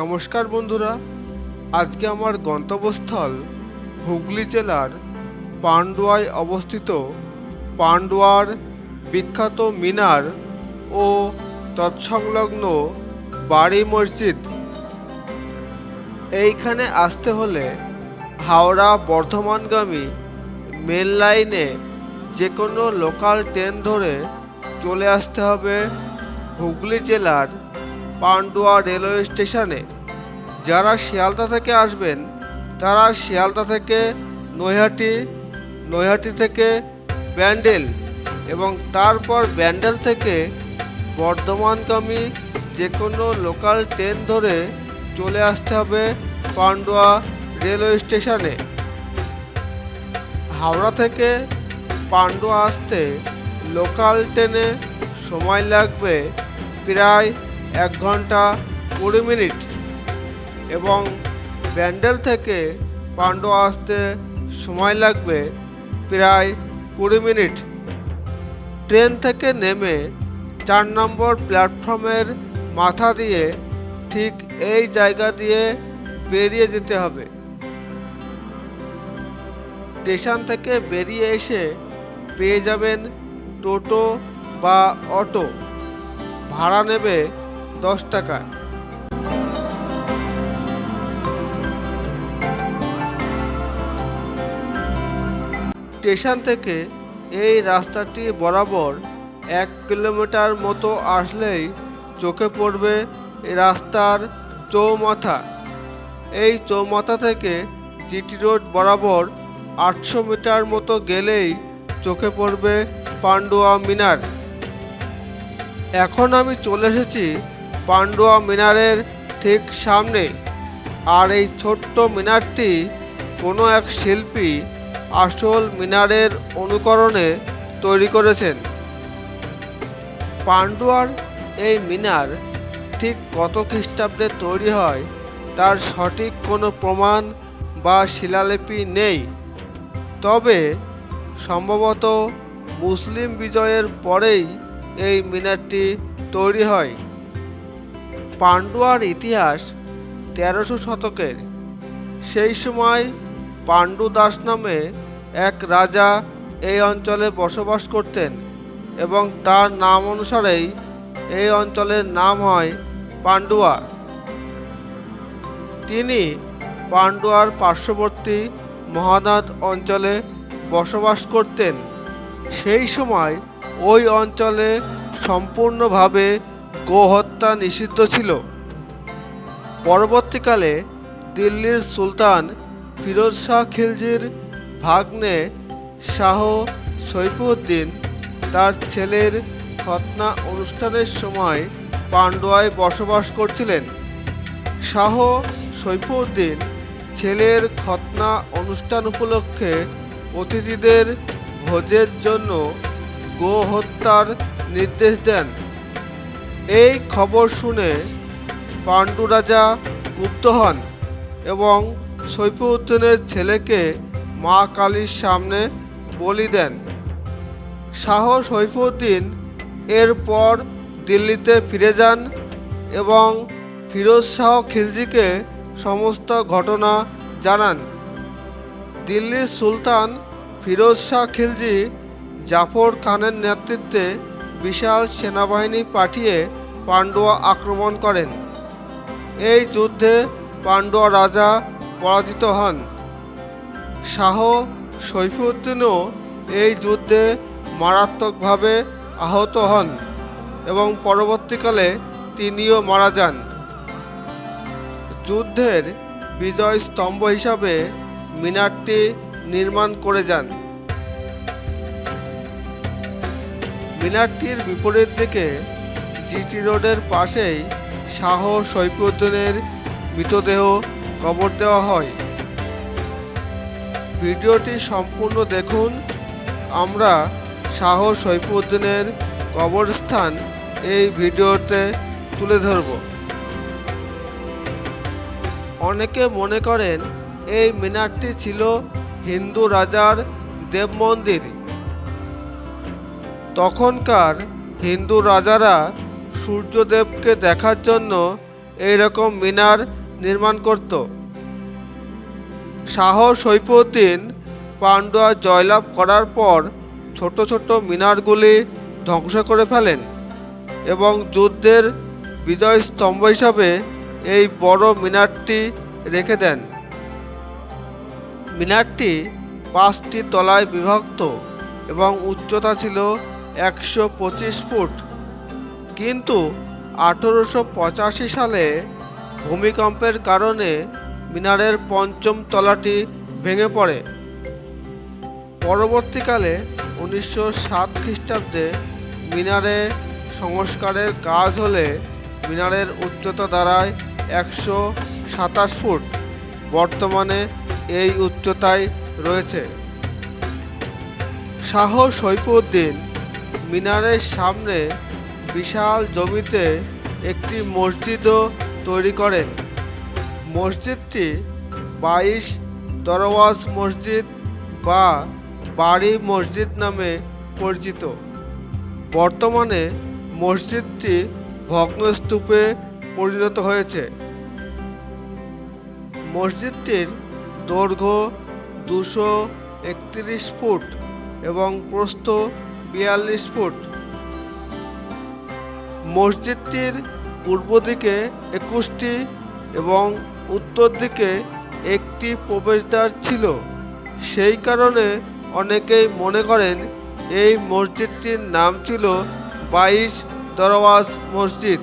নমস্কার বন্ধুরা, আজকে আমার গন্তব্যস্থল হুগলি জেলার পান্ডুয়ায় অবস্থিত পান্ডুয়ার বিখ্যাত মিনার ও তৎসংলগ্ন বাড়ি মসজিদ। এইখানে আসতে হলে হাওড়া বর্ধমানগামী মেন লাইনে যে কোনো লোকাল ট্রেন ধরে চলে আসতে হবে হুগলি জেলার পান্ডুয়া রেলওয়ে স্টেশনে। যারা শিয়ালদা থেকে আসবেন, তারা শিয়ালদা থেকে নৈহাটি নৈহাটি থেকে ব্যান্ডেল এবং তারপর ব্যান্ডেল থেকে বর্ধমানগামী যে কোনো লোকাল ট্রেন ধরে চলে আসতে হবে পান্ডুয়া রেলওয়ে স্টেশনে। হাওড়া থেকে পান্ডুয়া আসতে লোকাল ট্রেনে সময় লাগবে প্রায় এক ঘণ্টা কুড়ি মিনিট এবং ব্যান্ডেল থেকে পান্ডুয়া আসতে সময় লাগবে প্রায় কুড়ি মিনিট। ট্রেন থেকে নেমে চার নম্বর প্ল্যাটফর্মের মাথা দিয়ে ঠিক এই জায়গা দিয়ে বেরিয়ে যেতে হবে। স্টেশন থেকে বেরিয়ে এসে পেয়ে যাবেন টোটো বা অটো। ভাড়া নেবে দশ টাকা। স্টেশন থেকে এই রাস্তাটি বরাবর এক কিলোমিটার মতো আসলেই চোখে পড়বে রাস্তার চৌমাথা। এই চৌমাথা থেকে জিটি রোড বরাবর আটশো মিটার মতো গেলেই চোখে পড়বে পান্ডুয়া মিনার। এখন আমি চলে এসেছি পান্ডুয়া মিনারের ঠিক সামনে। আর এই ছোট্ট মিনারটি কোনো এক শিল্পী আসল মিনারের অনুকরণে তৈরি করেছেন। পান্ডুয়ার এই মিনার ঠিক কত খ্রিস্টাব্দে তৈরি হয় তার সঠিক কোনো প্রমাণ বা শিলালিপি নেই। তবে সম্ভবত মুসলিম বিজয়ের পরেই এই মিনারটি তৈরি হয়। পান্ডুয়ার ইতিহাস তেরোশো শতকের। সেই সময় পাণ্ডু দাস নামে এক রাজা এই অঞ্চলে বসবাস করতেন এবং তার নাম অনুসারেই এই অঞ্চলের নাম হয় পান্ডুয়া তিনি পান্ডুয়ার পার্শ্ববর্তী মহানাদ অঞ্চলে বসবাস করতেন। সেই সময় ওই অঞ্চলে সম্পূর্ণভাবে গোহত্যা নিষিদ্ধ ছিল। পরবর্তীকালে দিল্লির সুলতান ফিরোজ শাহ খিলজির ভাগ্নে শাহ সৈফুদ্দিন তার ছেলের খতনা অনুষ্ঠানের সময় পান্ডুয়ায় বসবাস করছিলেন। শাহ সৈফুদ্দিন ছেলের খতনা অনুষ্ঠান উপলক্ষে অতিথিদের ভোজের জন্য গোহত্যার নির্দেশ দেন। এই খবর শুনে পাণ্ডু রাজা গুপ্ত হন এবং সৈফুদ্দিনের ছেলেকে মা কালীর সামনে বলি দেন। শাহ সৈফুদ্দিন এরপর দিল্লিতে ফিরে যান এবং ফিরোজ শাহ খিলজিকে সমস্ত ঘটনা জানান। দিল্লির সুলতান ফিরোজ শাহ খিলজি জাফর খানের নেতৃত্বে বিশাল সেনাবাহিনী পাঠিয়ে পান্ডুয়া আক্রমণ করেন। এই যুদ্ধে পান্ডুয়া রাজা পরাজিত হন। শাহ সৈফুদ্দিনও এই যুদ্ধে মারাত্মকভাবে আহত হন এবং পরবর্তীকালে তিনিও মারা যান। যুদ্ধের বিজয় স্তম্ভ হিসাবে মিনারটি নির্মাণ করে যান। মিনারটির বিপরীত দিকে জিটি রোডের পাশেই শাহ সৈফুদ্দিনের মৃতদেহ কবর দেওয়া হয়। ভিডিওটি সম্পূর্ণ দেখুন। আমরা শাহ সৈফুদ্দিনের কবরস্থান এই ভিডিওতে তুলে ধরব। অনেকে মনে করেন এই মিনারটি ছিল হিন্দু রাজার দেব মন্দির। তখনকার হিন্দু রাজারা সূর্যদেবকে দেখার জন্য এই রকম মিনার নির্মাণ করত। শাহ সৈফুদ্দিন পান্ডুয়া জয়লাভ করার পর ছোট ছোট মিনারগুলি ধ্বংস করে ফেলেন এবং যুদ্ধের বিজয় স্তম্ভ হিসাবে এই বড় মিনারটি রেখে দেন। মিনারটি পাঁচটি তলায় বিভক্ত এবং উচ্চতা ছিল একশো পঁচিশ ফুট। কিন্তু আঠেরোশো পঁচাশি সালে ভূমিকম্পের কারণে মিনারের পঞ্চম তলাটি ভেঙে পড়ে। পরবর্তীকালে উনিশশো সাত খ্রিস্টাব্দে মিনারে সংস্কারের কাজ হলে মিনারের উচ্চতা দাঁড়ায় একশো সাতাশ ফুট। বর্তমানে এই উচ্চতায় রয়েছে। শাহ সৈফুদ্দিন মিনারের সামনে বিশাল জমিতে একটি মসজিদও তৈরি করেন। মসজিদটি বাইশ দরওয়াজ মসজিদ বা বাড়ি মসজিদ নামে পরিচিত। বর্তমানে মসজিদটি ভগ্নস্তূপে পরিণত হয়েছে। মসজিদটির দৈর্ঘ্য দুশো একত্রিশ ফুট এবং প্রস্থ বিয়াল্লিশ ফুট। মসজিদটির পূর্ব দিকে একুশটি এবং উত্তর দিকে একটি প্রবেশদ্বার ছিল। সেই কারণে অনেকেই মনে করেন এই মসজিদটির নাম ছিল বাইশ দরওয়াজ মসজিদ।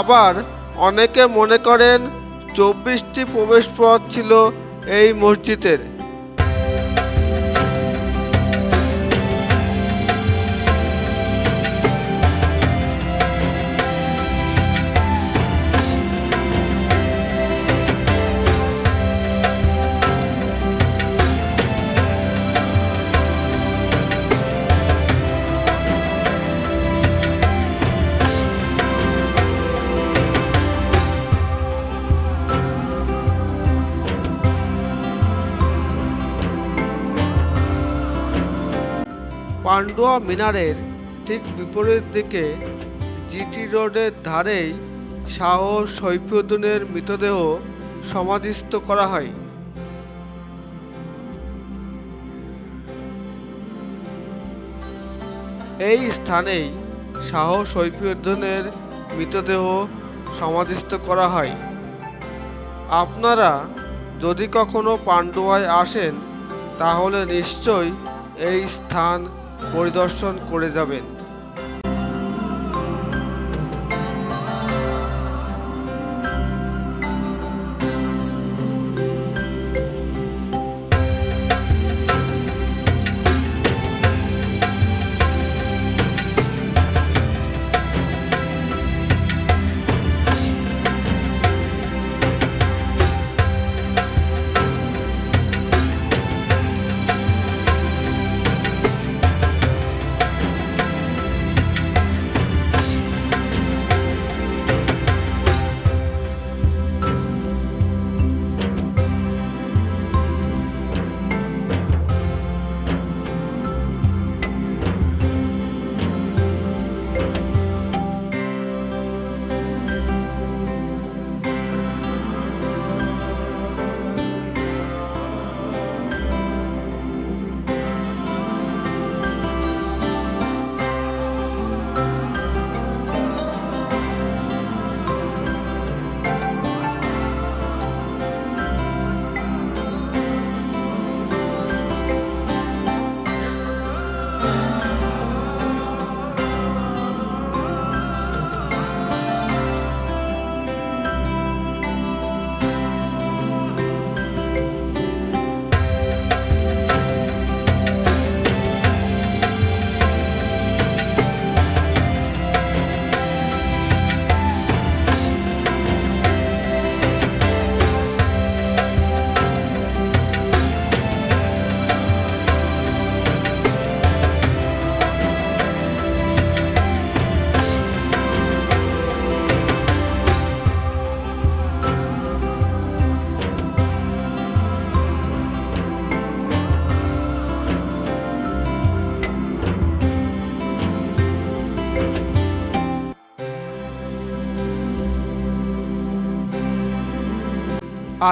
আবার অনেকে মনে করেন চব্বিশটি প্রবেশপথ ছিল এই মসজিদের। পান্ডুয়া মিনারের ঠিক বিপরীত দিকে জিটি রোডের ধারেই শাহ সৈফুদ্দিনের মৃতদেহ সমাধিস্থ করা হয়। এই স্থানেই শাহ সৈফুদ্দিনের মৃতদেহ সমাধিস্থ করা হয়। আপনারা যদি কখনো পান্ডুয়ায় আসেন, তাহলে নিশ্চয়ই এই স্থান পরিদর্শন করে যাবেন।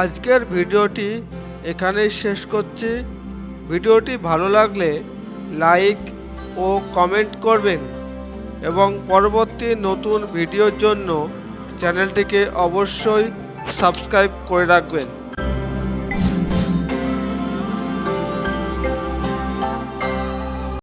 আজকের ভিডিওটি এখানেই শেষ করছি। ভিডিওটি ভালো লাগলে লাইক ও কমেন্ট করবেন এবং পরবর্তী নতুন ভিডিওর জন্য চ্যানেলটিকে অবশ্যই সাবস্ক্রাইব করে রাখবেন।